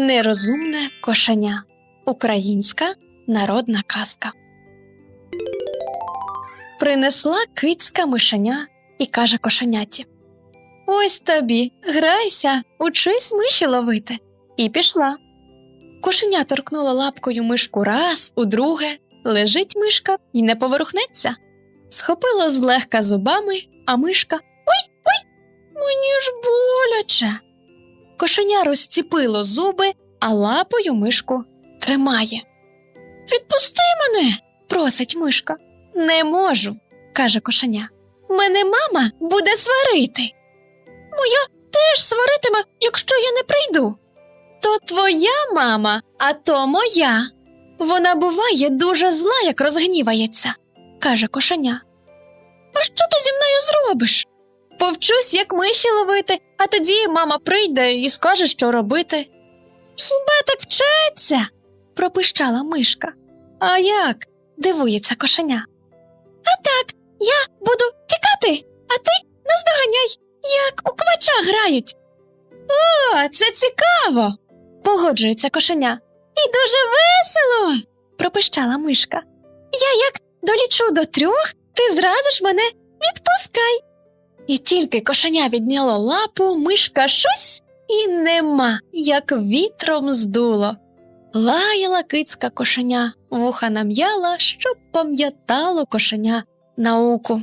Нерозумне кошеня. Українська народна казка. Принесла кицька мишеня і каже кошеняті. Ось тобі, грайся, учись миші ловити. І пішла. Кошеня торкнула лапкою мишку раз, удруге, лежить мишка і не поворухнеться. Схопило злегка зубами, а мишка Ой, ой, мені ж боляче. Кошеня розціпило зуби, а лапою мишку тримає. Відпусти мене, просить мишка. Не можу, каже кошеня. Мене мама буде сварити. Моя теж сваритиме, якщо я не прийду. То твоя мама, а то моя. Вона буває дуже зла, як розгнівається, каже кошеня. А що ти зі мною зробиш? Повчусь, як миші ловити, а тоді мама прийде і скаже, що робити. Хіба так вчаться? пропищала мишка. А як? дивується кошеня. А так, я буду тікати, а ти наздоганяй, як у квача грають. О, це цікаво, погоджується кошеня. І дуже весело, пропищала мишка. Я як долічу до трьох, ти зразу ж мене відпускай. І тільки кошеня відняло лапу, мишка щось і нема, як вітром здуло. Лаяла кицька кошеня, вуха нам'яла, щоб пам'ятало кошеня науку.